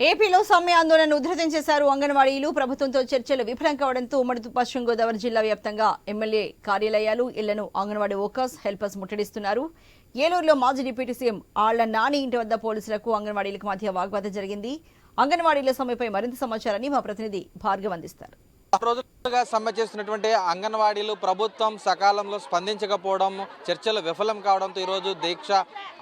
ఏపీలో సమ్మె ఆందోళన ఉధృతం చేశారు అంగన్వాడీలు. ప్రభుత్వంతో చర్చలు విఫలం కావడంతో ఉమ్మడి పశ్చిమ గోదావరి జిల్లా వ్యాప్తంగా ఎమ్మెల్యే కార్యాలయాలు ఇళ్ళను అంగన్వాడీ వర్కర్స్ హెల్పర్స్ ముట్టడిస్తున్నారు. ఏలూరులో మాజీ డిప్యూటీ సీఎం ఆళ్ళ నాని ఇంటి వద్ద పోలీసులకు అంగన్వాడీలకు మధ్య వాగ్వాదం జరిగింది. అంగన్వాడీల సమ్మెపై మరింత సమాచారాన్ని మా ప్రతినిధి భార్గవ్ అందిస్తారు. సమ్మె చేస్తున్నటువంటి అంగన్వాడీలు ప్రభుత్వం సకాలంలో స్పందించకపోవడం చర్చలు విఫలం కావడంతో ఈరోజు దీక్ష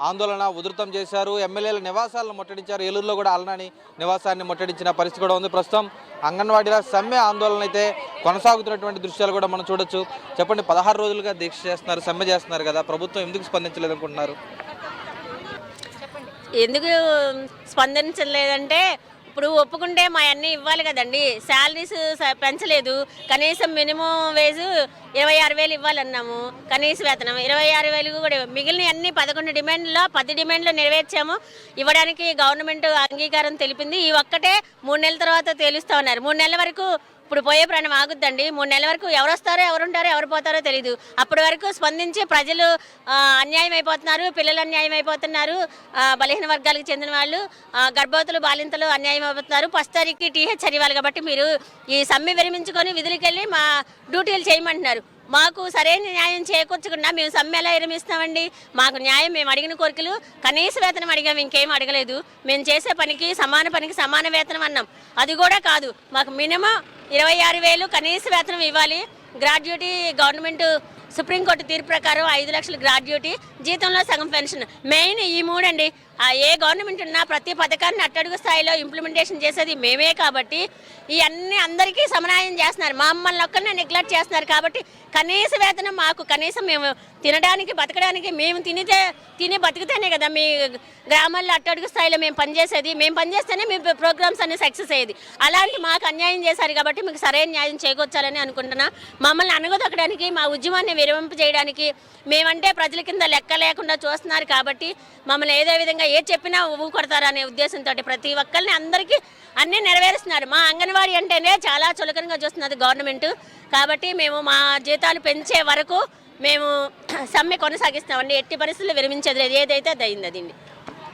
ఆందోళన ఉధృతం చేశారు. ఎమ్మెల్యేల నివాసాలను ముట్టడించారు. ఏలూరులో కూడా అలనాని నివాసాన్ని ముట్టడించిన పరిస్థితి కూడా ఉంది. ప్రస్తుతం అంగన్వాడీల సమ్మె ఆందోళన అయితే కొనసాగుతున్నటువంటి దృశ్యాలు కూడా మనం చూడొచ్చు. చెప్పండి పదహారు రోజులుగా దీక్ష చేస్తున్నారు సమ్మె చేస్తున్నారు కదా ప్రభుత్వం ఎందుకు స్పందించలేదు అనుకుంటున్నారు ఎందుకు స్పందించలేదంటే ఇప్పుడు ఒప్పుకుంటే మా అన్నీ ఇవ్వాలి కదండి. శాలరీస్ స- పెంచలేదు. కనీసం మినిమం వేజ్ ఇరవై ఆరు వేలు ఇవ్వాలన్నాము. కనీస వేతనం ఇరవై ఆరు వేలు కూడా మిగిలిన అన్ని పదకొండు డిమాండ్లో పది డిమాండ్లు నెరవేర్చాము. ఇవ్వడానికి గవర్నమెంట్ అంగీకారం తెలిపింది. ఈ ఒక్కటే మూడు నెలల తర్వాత తేలుస్తా ఉన్నారు. మూడు నెలల వరకు ఇప్పుడు పోయే ప్రాణం ఆగుద్దండి. మూడు నెలల వరకు ఎవరు వస్తారో ఎవరు ఉంటారో ఎవరు పోతారో తెలియదు అప్పటి వరకు స్పందించి ప్రజలు అన్యాయం అయిపోతున్నారు పిల్లలు అన్యాయం అయిపోతున్నారు బలహీన వర్గాలకు చెందిన వాళ్ళు గర్భవతులు బాలింతలు అన్యాయం అయిపోతున్నారు. ఫస్ట్ తారీఖుకి టీహెచ్ చదివాలి కాబట్టి మీరు ఈ సమ్మె విరమించుకొని విధులకి వెళ్ళి మా డ్యూటీలు చేయమంటున్నారు. మాకు సరైన న్యాయం చేకూర్చకుండా మేము సమ్మె ఎలా విరమిస్తామండి? మాకు న్యాయం మేము అడిగిన కోరికలు కనీస వేతనం అడిగాము ఇంకేం అడగలేదు. మేము చేసే పనికి సమాన పనికి సమాన వేతనం అన్నాం. అది కూడా కాదు మాకు మినిమం ఇరవై ఆరు వేలు కనీస వేతనం ఇవ్వాలి. గ్రాడ్యుయేటీ గవర్నమెంట్ సుప్రీంకోర్టు తీర్పు ప్రకారం ఐదు లక్షలు గ్రాడ్యుటీ జీతంలో సగం పెన్షన్. మెయిన్ ఈ మూడండి. ఏ గవర్నమెంట్ ఉన్నా ప్రతి పథకాన్ని అట్టడుగు స్థాయిలో ఇంప్లిమెంటేషన్ చేసేది మేమే కాబట్టి ఇవన్నీ అందరికీ సమన్వయం చేస్తున్నారు. మమ్మల్ని ఒక్కరినే నెగ్లెక్ట్ చేస్తున్నారు కాబట్టి కనీస వేతనం మాకు కనీసం మేము తినడానికి బతకడానికి మేము తినితే తిని బతికితేనే కదా మీ గ్రామాల్లో అట్టడుగు స్థాయిలో మేము పనిచేసేది. మేము పనిచేస్తేనే మీ ప్రోగ్రామ్స్ అన్ని సక్సెస్ అయ్యేది. అలాంటి మాకు అన్యాయం చేశారు కాబట్టి మీకు సరైన న్యాయం చేకూర్చాలని అనుకుంటున్నా. మమ్మల్ని అనగదొక్కడానికి మా ఉద్యమాన్ని విరమింపు చేయడానికి మేమంటే ప్రజల కింద లెక్క లేకుండా చూస్తున్నారు కాబట్టి మమ్మల్ని ఏదో విధంగా ఏ చెప్పినా ఊకొడతారనే ఉద్దేశంతో ప్రతి ఒక్కరిని అందరికీ అన్నీ నెరవేరుస్తున్నారు. మా అంగన్వాడీ అంటేనే చాలా చులకనగా చూస్తున్నది గవర్నమెంట్. కాబట్టి మేము మా జీతాలు పెంచే వరకు మేము సమ్మె కొనసాగిస్తామండి. ఎట్టి పరిస్థితులు విరమించేది లేదు. ఏదైతే అది అయింది అది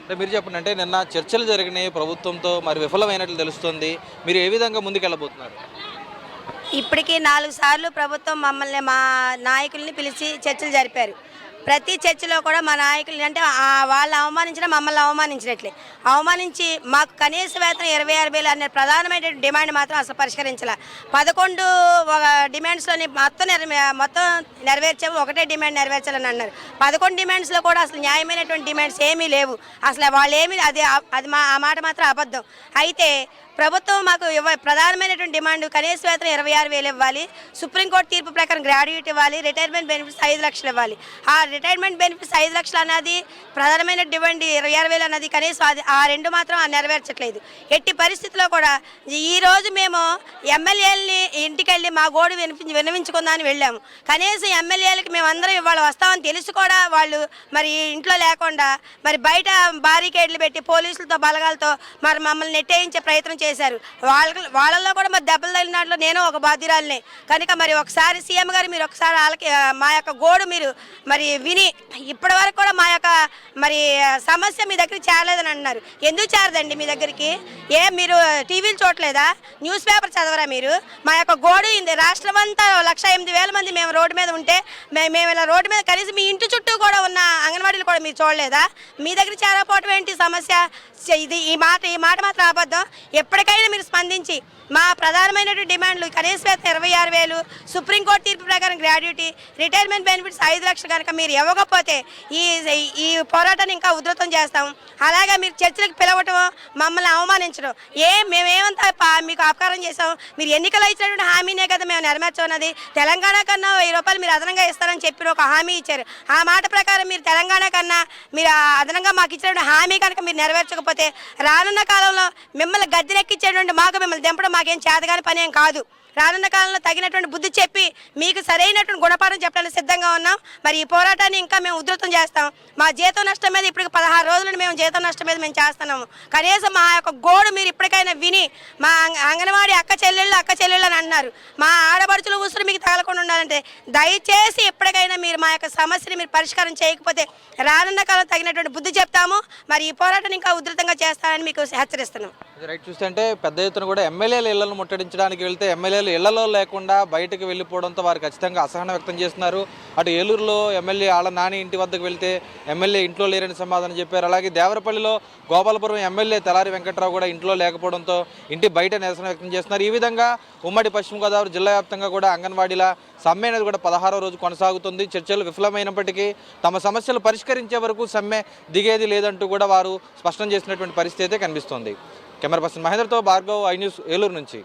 అంటే మీరు చెప్పండి అంటే నిన్న చర్చలు జరిగినాయి ప్రభుత్వంతో మరి విఫలమైనట్లు తెలుస్తుంది. మీరు ఏ విధంగా ముందుకెళ్ళబోతున్నారు? ఇప్పటికీ నాలుగు సార్లు ప్రభుత్వం మమ్మల్ని మా నాయకుల్ని పిలిచి చర్చలు జరిపారు. ప్రతి చర్చిలో కూడా మా నాయకులు అంటే వాళ్ళు అవమానించిన మమ్మల్ని అవమానించినట్లే. అవమానించి మాకు కనీస వేతనం ఇరవై ఆరు వేలు అనే ప్రధానమైన డిమాండ్ మాత్రం అసలు పరిష్కరించాల. పదకొండు ఒక డిమాండ్స్లోని మొత్తం నెరవే మొత్తం నెరవేర్చాము ఒకటే డిమాండ్ నెరవేర్చాలని అన్నారు. పదకొండు డిమాండ్స్లో కూడా అసలు న్యాయమైనటువంటి డిమాండ్స్ ఏమీ లేవు. అసలు వాళ్ళు ఏమీ అది అది మా ఆ మాట మాత్రం అబద్ధం. అయితే ప్రభుత్వం మాకు ఇవ్వ ప్రధానమైనటువంటి డిమాండ్ కనీస వేతనం ఇరవై ఆరు వేలు ఇవ్వాలి. సుప్రీంకోర్టు తీర్పు ప్రకారం గ్రాడ్యుయేట్ ఇవ్వాలి. రిటైర్మెంట్ బెనిఫిట్స్ ఐదు లక్షలు ఇవ్వాలి. ఆ రిటైర్మెంట్ బెనిఫిట్స్ ఐదు లక్షలు అన్నది ప్రధానమైన డిమాండ్ ఇరవై ఆరు వేలు అన్నది కనీసం అది ఆ రెండు మాత్రం ఆ నెరవేర్చట్లేదు. ఎట్టి పరిస్థితుల్లో కూడా ఈ రోజు మేము ఎమ్మెల్యేలని ఇంటికి వెళ్ళి మా గోడు వినిపించి వినవించుకుందామని వెళ్ళాము. కనీసం ఎమ్మెల్యేలకి మేమందరం ఇవాళ వస్తామని తెలిసి కూడా వాళ్ళు మరి ఇంట్లో లేకుండా మరి బయట బారికేడ్లు పెట్టి పోలీసులతో బలగాలతో మరి మమ్మల్ని నెట్టేయించే ప్రయత్నం చేశారు. వాళ్ళ వాళ్ళల్లో కూడా మరి దెబ్బలు తగిలినట్లు నేను ఒక బాధ్యురాలినే కనుక మరి ఒకసారి సీఎం గారు మీరు ఒకసారి వాళ్ళకి మా యొక్క గోడు మీరు మరి విని ఇప్పటి వరకు కూడా మా యొక్క మరి సమస్య మీ దగ్గరికి చేరలేదని అంటున్నారు. ఎందుకు చేరదండి మీ దగ్గరికి? ఏ మీరు టీవీలు చూడలేదా? న్యూస్ పేపర్ చదవరా మీరు? మా యొక్క గోడు ఇంది రాష్ట్రం అంతా లక్ష ఎనిమిది వేల మంది మేము రోడ్డు మీద ఉంటే మేము ఇలా రోడ్డు మీద కనీసం మీ ఇంటి చుట్టూ కూడా ఉన్న అంగన్వాడీలు కూడా మీరు చూడలేదా? మీ దగ్గర చేరకపోవటం ఏంటి సమస్య? ఇది ఈ మాట ఈ మాట మాత్రం అబద్ధం. ఎప్పటికైనా మీరు స్పందించి మా ప్రధానమైనటువంటి డిమాండ్లు కనీస వేతన ఇరవై ఆరు వేలు సుప్రీంకోర్టు తీర్పు ప్రకారం గ్రాడ్యుటీ రిటైర్మెంట్ బెనిఫిట్స్ ఐదు లక్షలు కనుక మీరు ఇవ్వకపోతే ఈ ఈ పోరాటాన్ని ఇంకా ఉధృతం చేస్తాం. అలాగే మీరు చర్చలకు పిలవటం మమ్మల్ని అవమానించడం. ఏ మేమేమంతా మీకు అపకారం చేసాం మీరు ఎన్నికలు ఇచ్చినటువంటి హామీనే కదా మేము నెరవేర్చమన్నది తెలంగాణ కన్నా వెయ్యి రూపాయలు మీరు అదనంగా ఇస్తారని చెప్పిన ఒక హామీ ఇచ్చారు. ఆ మాట ప్రకారం మీరు తెలంగాణ కన్నా మీరు అదనంగా మాకు ఇచ్చినటువంటి హామీ కనుక మీరు నెరవేర్చకపోతే రానున్న కాలంలో మిమ్మల్ని గద్దెనెక్కిచ్చేటువంటి మాకు మిమ్మల్ని దింపడం మాకు మాకేం చేతగాని పని ఏం కాదు. రానున్న కాలంలో తగినటువంటి బుద్ధి చెప్పి మీకు సరైనటువంటి గుణపాఠం చెప్పడానికి సిద్ధంగా ఉన్నాం. మరి ఈ పోరాటాన్ని ఇంకా మేము ఉధృతం చేస్తాం. మా జీతం నష్టం మీద ఇప్పుడు పదహారు రోజులు మేము జీతం నష్టం మీద మేము చేస్తున్నాము. కనీసం మా యొక్క గోడు మీరు ఇప్పటికైనా విని మా అంగ- అంగన్వాడీ అక్క చెల్లెళ్ళు అక్క చెల్లెళ్ళు అని అన్నారు. మా ఆడపడుచులు ఉసురు మీకు తగలకుండా ఉండాలంటే దయచేసి ఇప్పటికైనా మీరు మా యొక్క సమస్యని మీరు పరిష్కారం చేయకపోతే రానున్న కాలం తగినటువంటి బుద్ధి చెప్తాము. మరి ఈ పోరాటాన్ని ఇంకా ఉధృతంగా చేస్తానని మీకు హెచ్చరిస్తున్నాం. రైట్ చూస్తే పెద్ద ఎత్తున కూడా ఎమ్మెల్యేల ఇళ్ళను ముట్టడించడానికి వెళ్తే ఎమ్మెల్యేలు ఇళ్ళలో లేకుండా బయటకు వెళ్ళిపోవడంతో వారు ఖచ్చితంగా అసహనం వ్యక్తం చేస్తున్నారు. అటు ఏలూరులో ఎమ్మెల్యే ఆళ్ళ నాని ఇంటి వద్దకు వెళ్తే ఎమ్మెల్యే ఇంట్లో లేరని సమాధానం చెప్పారు. అలాగే దేవరపల్లిలో గోపాలపురం ఎమ్మెల్యే తెలారి వెంకట్రావు కూడా ఇంట్లో లేకపోవడంతో ఇంటి బయట నిరసన వ్యక్తం చేస్తున్నారు. ఈ విధంగా ఉమ్మడి పశ్చిమ గోదావరి జిల్లా వ్యాప్తంగా కూడా అంగన్వాడీల సమ్మె అనేది కూడా పదహారో రోజు కొనసాగుతుంది. చర్చలు విఫలమైనప్పటికీ తమ సమస్యలు పరిష్కరించే వరకు సమ్మె దిగేది లేదంటూ కూడా వారు స్పష్టం చేసినటువంటి పరిస్థితి అయితే కనిపిస్తోంది. కెమెరా పర్సన్ మహేంద్రతో భార్గవ్ ఐ న్యూస్ ఏలూరు నుంచి